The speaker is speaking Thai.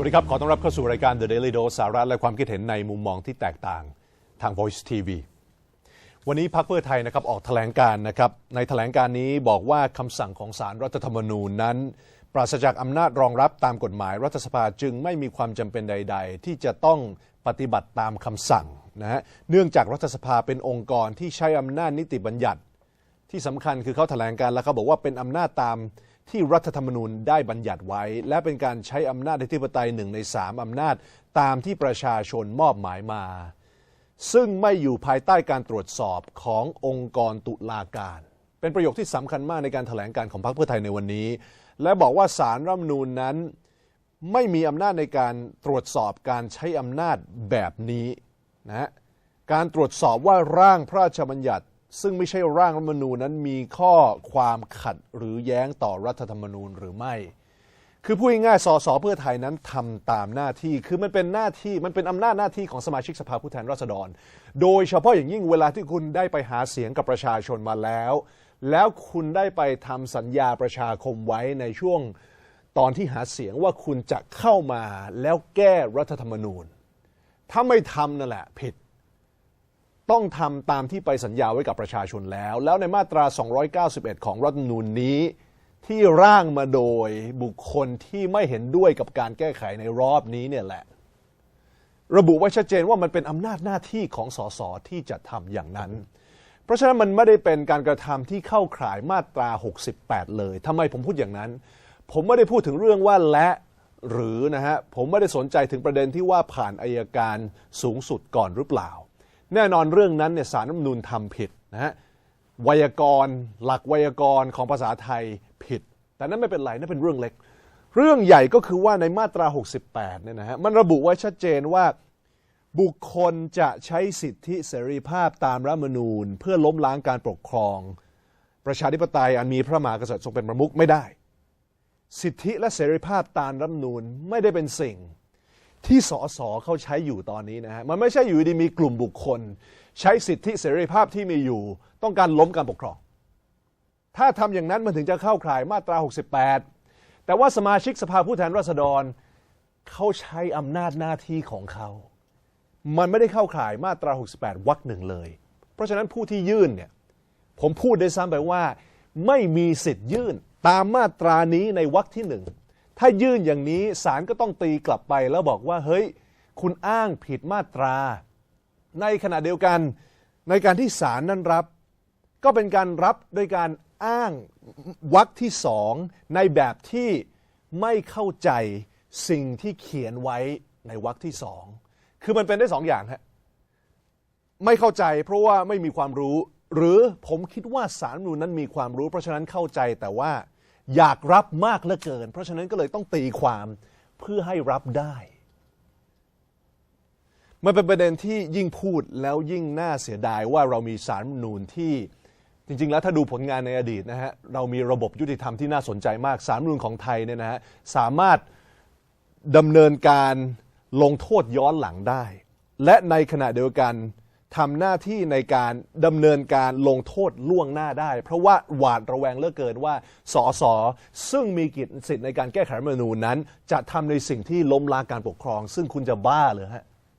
วัสดีครับ ขอต้อนรับเข้าสู่รายการ The Daily Dose สาระและความคิดเห็นในมุมมองที่แตกต่างทาง Voice TV วันนี้พรรคเพื่อไทยนะครับออกแถลงการนะครับในแถลงการนี้บอกว่าคำสั่งของสารรัฐธรรมนูญนั้น ปราศจากอำนาจรองรับตามกฎหมายรัฐสภาจึงไม่มีความจำเป็นใด ๆ ที่จะต้องปฏิบัติตามคำสั่งนะฮะเนื่องจากรัฐสภาเป็นองค์กรที่ใช้อำนาจนิติบัญญัติ ที่สำคัญคือเขาแถลงการแล้วเขาบอกว่าเป็นอำนาจตาม ที่รัฐธรรมนูญได้บัญญัติไว้ และเป็นการใช้อำนาจอธิปไตยหนึ่งในสามอำนาจตามที่ประชาชนมอบหมายมา ซึ่งไม่อยู่ภายใต้การตรวจสอบขององค์กรตุลาการ เป็นประโยคที่สำคัญมากในการแถลงการของพรรคเพื่อไทยในวันนี้ และบอกว่าสารรัฐธรรมนูญนั้น ไม่มีอำนาจในการตรวจสอบการใช้อำนาจแบบนี้นะการตรวจสอบว่าร่างพระราชบัญญัติ ซึ่งไม่ใช่ร่างรัฐธรรมนูญนั้นมีข้อความขัดหรือแย้งต่อรัฐธรรมนูญหรือไม่ คือพูดง่ายๆสสเพื่อไทยนั้นทำตามหน้าที่ คือมันเป็นหน้าที่มันเป็นอำนาจหน้าที่ของสมาชิกสภาผู้แทนราษฎร โดยเฉพาะอย่างยิ่งเวลาที่คุณได้ไปหาเสียงกับประชาชนมาแล้ว แล้วคุณได้ไปทำสัญญาประชาคมไว้ในช่วงตอนที่หาเสียงว่าคุณจะเข้ามาแล้วแก้รัฐธรรมนูญ ถ้าไม่ทำนั่นแหละผิด ต้องทำตามที่ไปสัญญาไว้กับประชาชนแล้ว แล้วในมาตรา 291 ของรัฐธรรมนูญนี้ ที่ร่างมาโดยบุคคลที่ไม่เห็นด้วยกับการแก้ไขในรอบนี้เนี่ยแหละ ระบุไว้ชัดเจนว่ามันเป็นอำนาจหน้าที่ของสสที่จะทำอย่างนั้น เพราะฉะนั้นมันไม่ได้เป็นการกระทำที่เข้าข่ายมาตรา 68 เลยทำไมผมพูดอย่างนั้น ผมไม่ได้พูดถึงเรื่องว่าและหรือนะฮะผมไม่ได้สนใจถึงประเด็นที่ว่าผ่านอายการสูงสุดก่อนหรือเปล่า แน่นอนเรื่องนั้นเนี่ยสารรัฐธรรมนูญทำผิดนะฮะไวยากรณ์ หลักไวยากรณ์ของภาษาไทยผิด แต่นั่นไม่เป็นไรนั่นเป็นเรื่องเล็ก เรื่องใหญ่ก็คือว่าในมาตรา 68เนี่ยนะฮะมันระบุไว้ชัดเจนว่าบุคคลจะใช้สิทธิเสรีภาพตามรัฐธรรมนูญ เพื่อล้มล้างการปกครอง ประชาธิปไตยอันมีพระมหากษัตริย์ทรงเป็นประมุขไม่ได้ สิทธิและเสรีภาพตามรัฐธรรมนูญไม่ได้เป็นสิ่ง ที่สสเขาใช้อยู่ตอนนี้นะฮะมันไม่ใช่อยู่ดีมีกลุ่มบุคคล ใช้สิทธิเสรีภาพที่มีอยู่ ต้องการล้มการปกครอง ถ้าทำอย่างนั้นมันถึงจะเข้าข่ายมาตรา 68 แต่ว่าสมาชิกสภาผู้แทนราษฎรเขาใช้อำนาจหน้าที่ของเขามันไม่ได้เข้าข่ายมาตรา 68 วรรคหนึ่งเลย เพราะฉะนั้นผู้ที่ยื่นเนี่ยผมพูดได้ซ้ำไปว่า ไม่มีสิทธิ์ยื่นตามมาตรานี้ในวรรคที่หนึ่ง ถ้ายื่นอย่างนี้ศาลก็ต้องตีกลับไปแล้วบอกว่าเฮ้ย คุณอ้างผิดมาตรา ในขณะเดียวกัน ในการที่ศาลนั้นรับ ก็เป็นการรับโดยการอ้างวรรคที่สองในแบบที่ไม่เข้าใจสิ่งที่เขียนไว้ในวรรคที่สองคือมันเป็นได้สองอย่างฮะไม่เข้าใจเพราะว่าไม่มีความรู้ หรือผมคิดว่าสารนูนั้นมีความรู้ เพราะฉะนั้นเข้าใจแต่ว่า อยากรับมากเหลือเกิน เพราะฉะนั้นก็เลยต้องตีความเพื่อให้รับได้มันเป็นประเด็นที่ยิ่งพูดแล้วยิ่งน่าเสียดายว่าเรามีสารรัฐธรรมนูญที่จริง ๆ แล้วถ้าดูผลงานในอดีตนะฮะเรามีระบบยุติธรรมที่น่าสนใจมากสารรัฐธรรมนูญของไทยเนี่ยนะฮะสามารถดำเนินการลงโทษย้อนหลังได้ และในขณะเดียวกัน ทำหน้าที่ในการดำเนินการลงโทษล่วงหน้าได้ เพราะว่าหวาดระแวงเลือเกินว่าสสซึ่งมีกิจสิทธิ์ในการแก้ไขรัฐธรรมนูญนั้น จะทำในสิ่งที่ล้มล้างการปกครอง ซึ่งคุณจะบ้าเลยฮะ